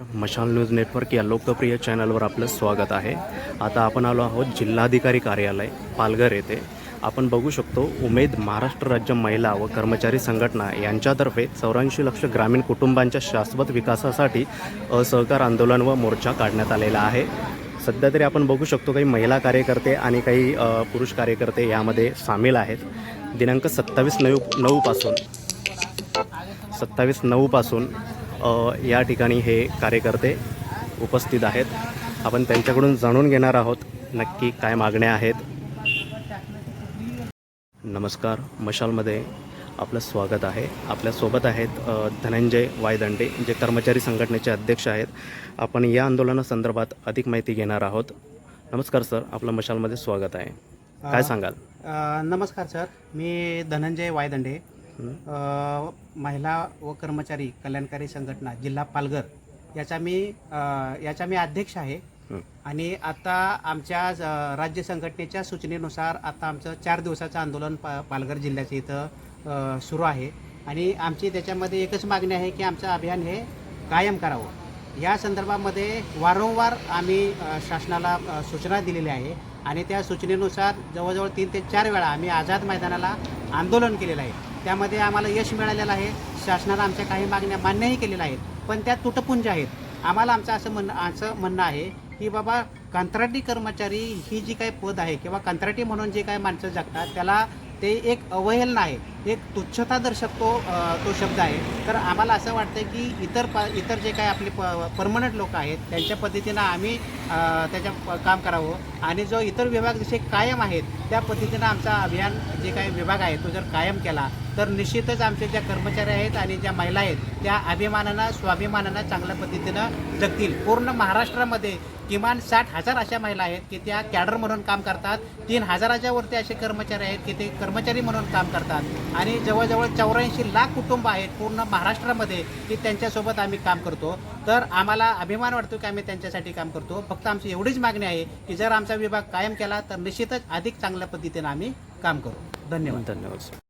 मशाल news network या लोकप्रिय चॅनलवर आपलं स्वागत आहे. आता आपण आलो आहोत जिल्हाधिकारी कार्यालय पालघर येथे. आपण बघू शकतो उमेद महाराष्ट्र राज्य महिला व कर्मचारी संघटना यांच्यातर्फे चौऱ्याऐंशी लक्ष ग्रामीण कुटुंबांच्या शाश्वत विकासासाठी असहकार आंदोलन व मोर्चा काढण्यात आलेला आहे. सध्या तरी आपण बघू शकतो काही महिला कार्यकर्ते आणि काही पुरुष कार्यकर्ते यामध्ये सामील आहेत. दिनांक सत्तावीस नऊ नऊपासून सत्तावीस नऊपासून या ठिकाणी हे कार्यकर्ते उपस्थित आहेत. आपण त्यांच्याकडून जाणून घेणार आहोत नक्की काय मागण्या आहेत. नमस्कार मशालमध्ये आपलं स्वागत आहे. आपल्यासोबत आहेत धनंजय वायदंडे जे कर्मचारी संघटनेचे अध्यक्ष आहेत. आपण या आंदोलनासंदर्भात अधिक माहिती घेणार आहोत. नमस्कार सर आपलं मशालमध्ये स्वागत आहे. काय सांगाल? नमस्कार सर मी धनंजय वायदंडे महिला व कर्मचारी कल्याणकारी संघटना जिल्हा पालघर याचा मी याचा मी अध्यक्ष आहे. आणि आता आमच्या राज्य संघटनेच्या सूचनेनुसार आता आमचं चार दिवसाचं आंदोलन पा पालघर जिल्ह्याच्या इथं सुरू आहे. आणि आमची त्याच्यामध्ये एकच मागणी आहे की आमचं अभियान हे कायम करावं. या संदर्भामध्ये वारंवार आम्ही शासनाला सूचना दिलेल्या आहे. आणि त्या सूचनेनुसार जवळजवळ तीन ते चार वेळा आम्ही आझाद मैदानाला आंदोलन केलेलं आहे. त्यामध्ये आम्हाला यश मिळालेलं आहे. शासनाला आमच्या काही मागण्या मान्यही केलेल्या आहेत. पण त्या तुटपुंज आहेत. आम्हाला आमचं असं म्हणणं असं म्हणणं आहे की बाबा कंत्राटी कर्मचारी ही जी काही पद आहे किंवा कंत्राटी म्हणून जे काही माणसं जगतात त्याला ते एक अवहेलना आहे. एक तुच्छता दर्शक तो तो शब्द आहे. तर आम्हाला असं वाटतं की इतर प इतर जे काही आपले प परमनंट लोक आहेत त्यांच्या पद्धतीनं आम्ही त्याच्या प- काम करावं. आणि जो इतर विभाग जसे कायम आहेत त्या पद्धतीनं आमचा अभियान जे काही विभाग आहे तो जर कायम केला तर निश्चितच आमचे ज्या कर्मचारी आहेत आणि ज्या महिला आहेत त्या अभिमानानं स्वाभिमानानं चांगल्या पद्धतीनं जगतील. पूर्ण महाराष्ट्रामध्ये किमान साठ हजार अशा महिला आहेत की त्या कॅडर म्हणून काम करतात. तीन हजाराच्या वरती असे कर्मचारी आहेत की ते कर्मचारी म्हणून काम करतात. आणि जवळजवळ चौऱ्याऐंशी लाख कुटुंब आहेत पूर्ण महाराष्ट्रामध्ये की त्यांच्यासोबत आम्ही काम करतो. तर आम्हाला अभिमान वाटतो की आम्ही त्यांच्यासाठी काम करतो. फक्त आमची एवढीच मागणी आहे की जर आमचा विभाग कायम केला तर निश्चितच अधिक चांगल्या पद्धतीनं आम्ही काम करू. धन्यवाद. धन्यवाद सर.